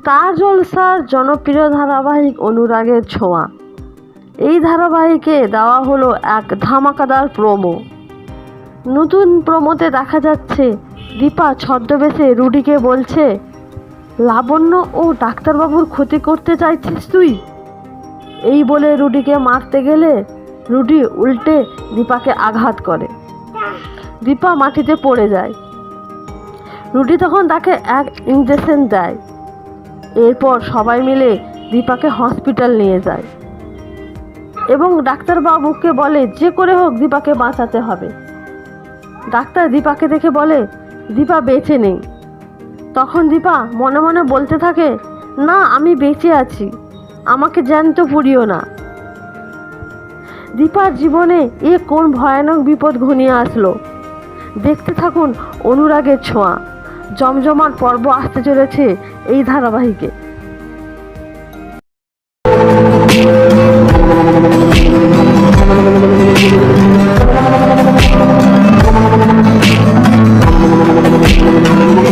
Star জলসার জনপ্রিয় ধারাবাহিক অনুরাগের ছোঁয়া। এই ধারাবাহিকে দেওয়া হলো এক ধামাকাদার প্রোমো নতুন প্রোমোতে দেখা যাচ্ছে, দীপা ছদ্মবেশে রুডিকে বলছে, লাবণ্য ও ডাক্তারবাবুর ক্ষতি করতে চাইছিস তুই? এই বলে রুডিকে মারতে গেলে রুডি উল্টে দীপাকে আঘাত করে। দীপা মাটিতে পড়ে যায়। রুডি তখন তাকে এক ইঞ্জেকশন দেয়। এরপর সবাই মিলে দীপাকে হসপিটাল নিয়ে যায়। এবং ডাক্তারবাবুকে বলে, যে করে হোক দীপাকে বাঁচাতে হবে। ডাক্তার দীপাকে দেখে বলে, দীপা বেঁচে নেই। তখন দীপা মনে মনে বলতে থাকে, না, আমি বেঁচে আছি। আমাকে জ্যান্ত পুড়িও না। দীপার জীবনে এ কোন ভয়ানক বিপদ ঘনিয়ে আসলো? দেখতে থাকুন অনুরাগের ছোঁয়া। জমজমার পর্ব আসতে চলেছে এই ধারাবাহিকে।